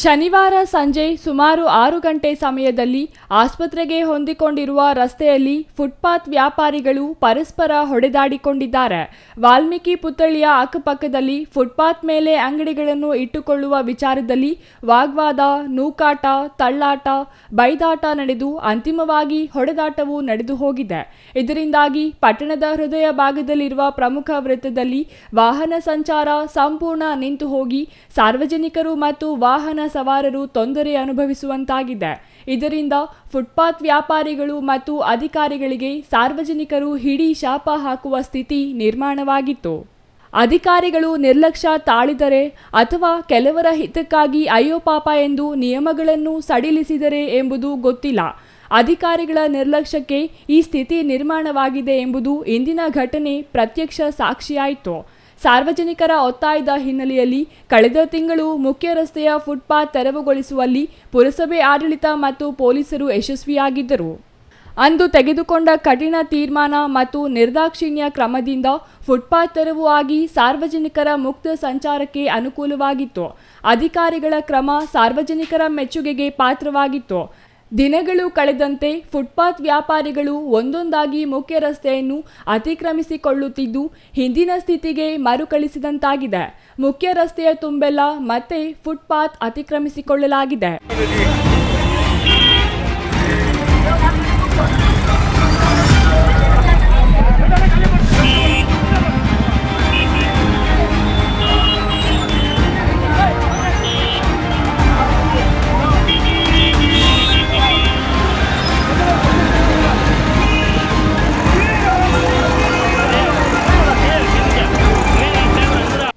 ಶನಿವಾರ ಸಂಜೆ ಸುಮಾರು ಆರು ಗಂಟೆ ಸಮಯದಲ್ಲಿ ಆಸ್ಪತ್ರೆಗೆ ಹೊಂದಿಕೊಂಡಿರುವ ರಸ್ತೆಯಲ್ಲಿ ಫುಟ್ಪಾತ್ ವ್ಯಾಪಾರಿಗಳು ಪರಸ್ಪರ ಹೊಡೆದಾಡಿಕೊಂಡಿದ್ದಾರೆ. ವಾಲ್ಮೀಕಿ ಪುತ್ಥಳಿಯ ಅಕ್ಕಪಕ್ಕದಲ್ಲಿ ಫುಟ್ಪಾತ್ ಮೇಲೆ ಅಂಗಡಿಗಳನ್ನು ಇಟ್ಟುಕೊಳ್ಳುವ ವಿಚಾರದಲ್ಲಿ ವಾಗ್ವಾದ, ನೂಕಾಟ, ತಳ್ಳಾಟ, ಬೈದಾಟ ನಡೆದು ಅಂತಿಮವಾಗಿ ಹೊಡೆದಾಟವು ನಡೆದು ಹೋಗಿದೆ. ಇದರಿಂದಾಗಿ ಪಟ್ಟಣದ ಹೃದಯ ಭಾಗದಲ್ಲಿರುವ ಪ್ರಮುಖ ವೃತ್ತದಲ್ಲಿ ವಾಹನ ಸಂಚಾರ ಸಂಪೂರ್ಣ ನಿಂತು ಹೋಗಿ ಸಾರ್ವಜನಿಕರು ಮತ್ತು ವಾಹನ ಸವಾರರು ತೊಂದರೆ ಅನುಭವಿಸುವಂತಾಗಿದೆ. ಇದರಿಂದ ಫುಟ್ಪಾತ್ ವ್ಯಾಪಾರಿಗಳು ಮತ್ತು ಅಧಿಕಾರಿಗಳಿಗೆ ಸಾರ್ವಜನಿಕರು ಹಿಡಿ ಶಾಪ ಹಾಕುವ ಸ್ಥಿತಿ ನಿರ್ಮಾಣವಾಗಿತ್ತು. ಅಧಿಕಾರಿಗಳು ನಿರ್ಲಕ್ಷ್ಯ ತಾಳಿದರೆ ಅಥವಾ ಕೆಲವರ ಹಿತಕ್ಕಾಗಿ ಅಯ್ಯೋ ಪಾಪ ಎಂದು ನಿಯಮಗಳನ್ನು ಸಡಿಲಿಸಿದರೆ ಎಂಬುದು ಗೊತ್ತಿಲ್ಲ. ಅಧಿಕಾರಿಗಳ ನಿರ್ಲಕ್ಷ್ಯಕ್ಕೆ ಈ ಸ್ಥಿತಿ ನಿರ್ಮಾಣವಾಗಿದೆ ಎಂಬುದು ಇಂದಿನ ಘಟನೆ ಪ್ರತ್ಯಕ್ಷ ಸಾಕ್ಷಿಯಾಯಿತು. ಸಾರ್ವಜನಿಕರ ಒತ್ತಾಯದ ಹಿನ್ನೆಲೆಯಲ್ಲಿ ಕಳೆದ ತಿಂಗಳು ಮುಖ್ಯ ರಸ್ತೆಯ ಫುಟ್ಪಾತ್ ತೆರವುಗೊಳಿಸುವಲ್ಲಿ ಪುರಸಭೆ ಆಡಳಿತ ಮತ್ತು ಪೊಲೀಸರು ಯಶಸ್ವಿಯಾಗಿದ್ದರು. ಅಂದು ತೆಗೆದುಕೊಂಡ ಕಠಿಣ ತೀರ್ಮಾನ ಮತ್ತು ನಿರ್ದಾಕ್ಷಿಣ್ಯ ಕ್ರಮದಿಂದ ಫುಟ್ಪಾತ್ ತೆರವು ಆಗಿ ಸಾರ್ವಜನಿಕರ ಮುಕ್ತ ಸಂಚಾರಕ್ಕೆ ಅನುಕೂಲವಾಗಿತ್ತು. ಅಧಿಕಾರಿಗಳ ಕ್ರಮ ಸಾರ್ವಜನಿಕರ ಮೆಚ್ಚುಗೆಗೆ ಪಾತ್ರವಾಗಿತ್ತು. ದಿನಗಳು ಕಳೆದಂತೆ ಫುಟ್ಪಾತ್ ವ್ಯಾಪಾರಿಗಳು ಒಂದೊಂದಾಗಿ ಮುಖ್ಯ ರಸ್ತೆಯನ್ನು ಅತಿಕ್ರಮಿಸಿಕೊಳ್ಳುತ್ತಿದ್ದು, ಹಿಂದಿನ ಸ್ಥಿತಿಗೆ ಮರುಕಳಿಸಿದಂತಾಗಿದೆ. ಮುಖ್ಯ ರಸ್ತೆಯ ತುಂಬೆಲ್ಲ ಮತ್ತೆ ಫುಟ್ಪಾತ್ ಅತಿಕ್ರಮಿಸಿಕೊಳ್ಳಲಾಗಿದೆ.